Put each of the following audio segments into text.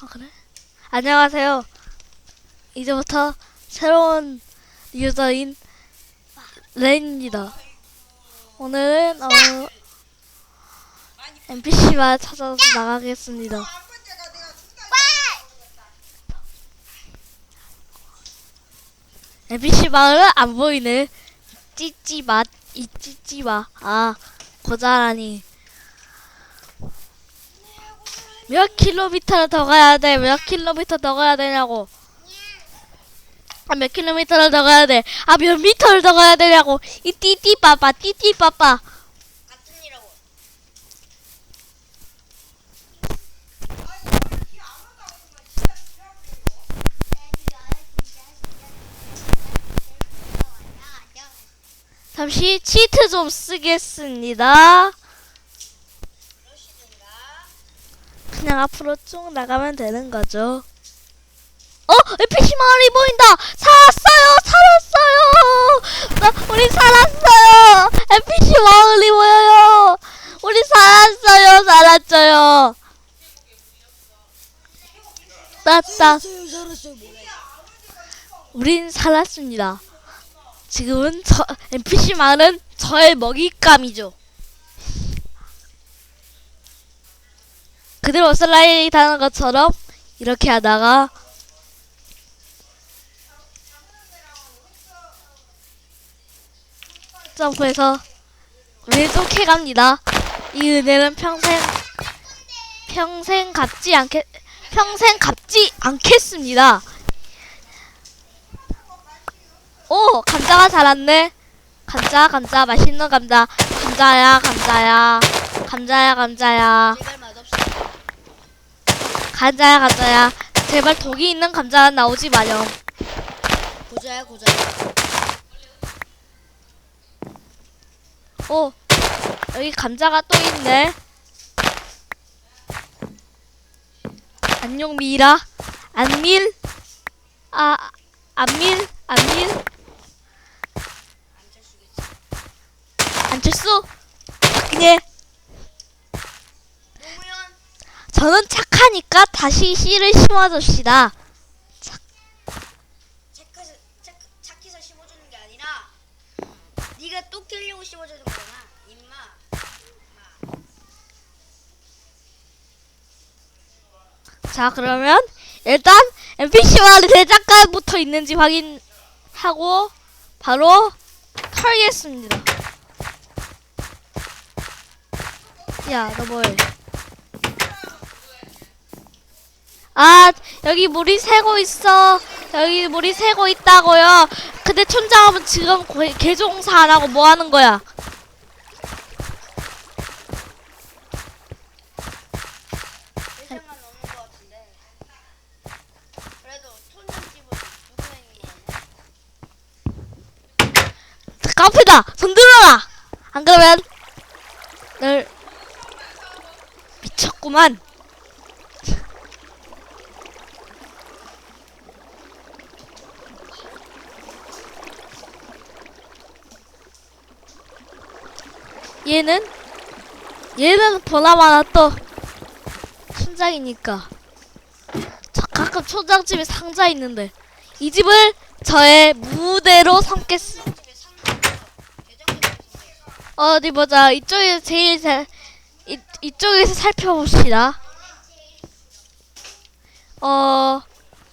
아 그래? 안녕하세요. 이제부터 새로운 유저인 레인입니다. 오늘은 어 NPC만 찾아서 나가겠습니다. NPC 마을은 안 보이네. 찌찌맛 이 찌찌마 아 고자라니 몇 킬로미터를 더 가야 돼? 몇 킬로미터 더 가야 되냐고? 아, 몇 킬로미터를 더 가야 돼? 아, 몇 미터를 더 가야 되냐고? 이 띠띠 빠빠, 띠띠 빠빠. 같은 일하고 잠시 치트 좀 쓰겠습니다. 그러시든가 그냥 앞으로 쭉 나가면 되는 거죠. 어, NPC 마을이 보인다. 살았어요, 살았어요. 나 우리 살았어요. NPC 마을이 보여요. 우리 살았어요, 살았어요. 따따. 우린 살았습니다. 지금은 저 NPC 마을은 저의 먹잇감이죠. 그대로 슬라이드 하는 것처럼 이렇게 하다가 점프해서 쫓게 갑니다. 이 은혜는 평생 평생 갚지 않겠 평생 갚지 않겠습니다. 오 감자가 자랐네 감자 감자 맛있는 감자 감자야 감자야 감자야 감자야 감자야 감자야. 제발 독이 있는 감자 나오지 마렴 고자야 고자야. 오 여기 감자가 또 있네. 안녕 미라. 안밀. 아 안밀 안밀. 안철수. 박근혜 노무현. 저는 착하니까 다시 씨를 심어줍시다. 체크해서 체크 착해서 심어주는 게 아니라 네가 또 끼려고 심어주는 거잖아 임마. 자 그러면 일단 NPC와 대장간부터 있는지 확인하고 바로 털겠습니다. 야너뭐해 아 여기 물이 새고 있어 여기 물이 새고 있다고요 근데 촌장은 지금 개- 개종사 안 하고 뭐 하는 거야 카페다! 손 들어라! 안 그러면 널 미쳤구만. 얘는 얘는 보나마나 또 촌장이니까 저 가끔 촌장집에 상자 있는데 이 집을 저의 무대로 대장집에 어디 보자. 이쪽에서 제일 잘, 이, 이쪽에서 살펴봅시다. 어,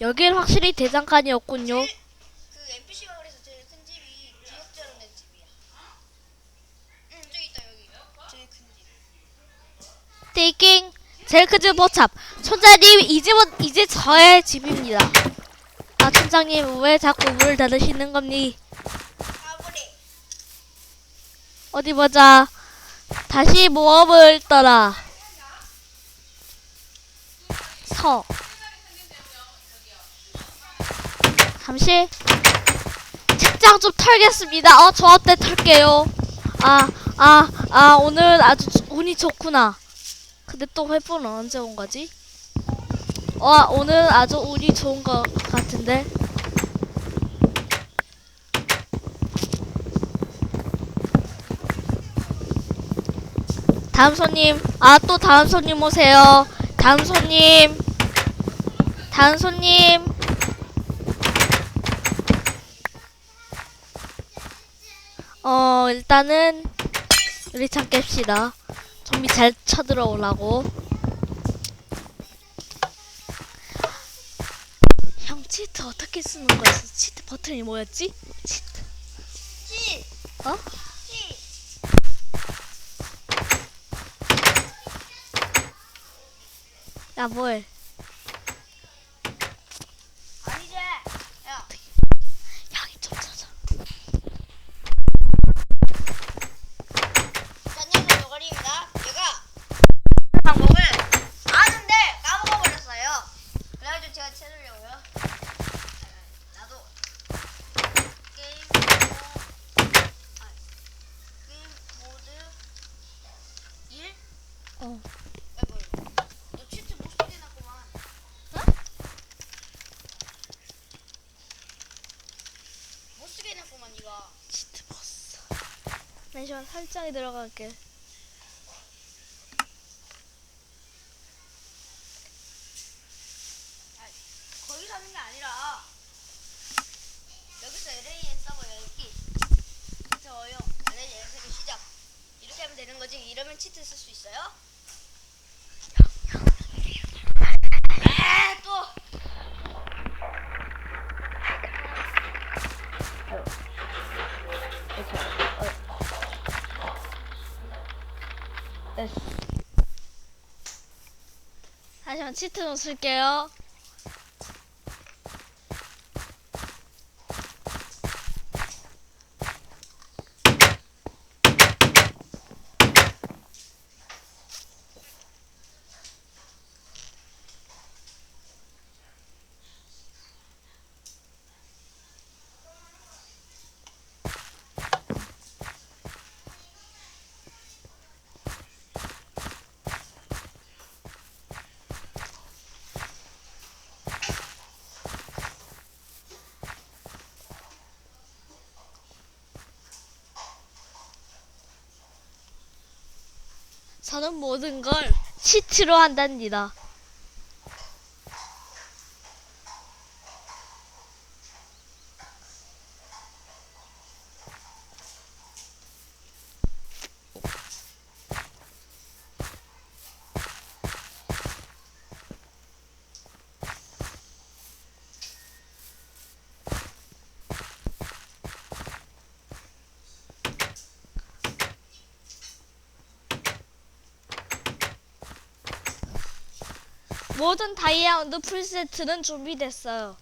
여기는 확실히 대장간이었군요. 그 NPC 마을에서 제일 큰 집이 기억자로 낸 집이야 응 저기 있다 여기 제일 큰집 띠깅. 제일 큰집 포찹. 촌장님, 이 집은 이제 저의 집입니다. 아, 촌장님, 왜 자꾸 문을 닫으시는 겁니? 어디 보자. 다시 모험을 떠라. 서. 잠시 책장 좀 털겠습니다. 어, 저 어때 털게요. 아, 아, 아, 오늘 아주 주- 운이 좋구나. 근데 또 회포는 언제 온 거지? 와, 오늘 아주 운이 좋은 것 같은데. 다음 손님. 아, 또 다음 손님 오세요. 다음 손님. 다음 손님. 어, 일단은 유리창 깹시다. 좀비 잘 쳐들어오라고. 형 치트 어떻게 쓰는 거였어? 치트 버튼이 뭐였지? 치트. 치! 어? 치! 야, 뭘? 아니지! 야! 형이 좀 찾아. 안녕하세요, 노가리입니다. 제가 방법을 아는데 까먹어버렸어요. 그래가지고 제가 찾으려고요. 나도 게임 모... 아, 게임 모드 1? 어. 너 치트 못 쓰게 해놨구만. 어? 못 쓰게 해놨구만, 니가. 치트 버스. 잠시만 설정에 들어갈게. 거기서 하는 게 아니라 여기서 LA 서버 열기 저요 LA 연습이 시작 이렇게 하면 되는 거지 이러면 치트 쓸 수 있어요? 에또 잠시만 치트 좀 쓸게요. 저는 모든 걸 치트로 한답니다. 모든 다이아몬드 풀세트는 준비됐어요.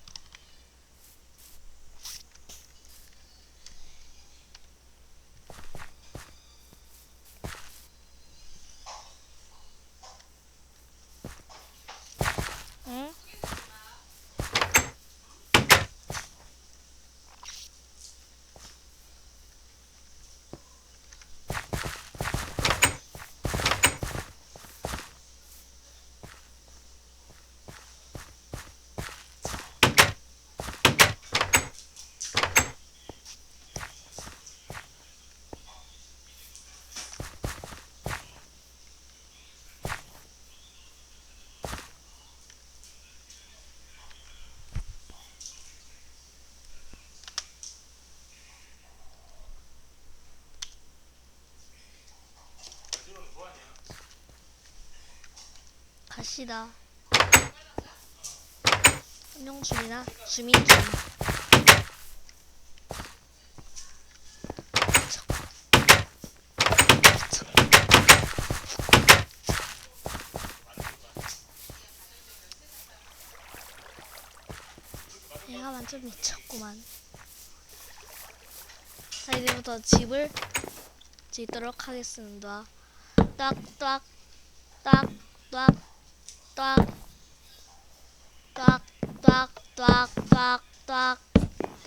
가시다. 안녕 주민아. 주민 주민. 얘가 완전 미쳤구만. 자 이제부터 집을 짓도록 하겠습니다. 딱딱 딱딱 tok tok tok tak tak tok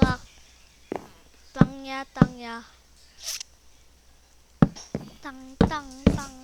tok tangnya tangnya tang tang tang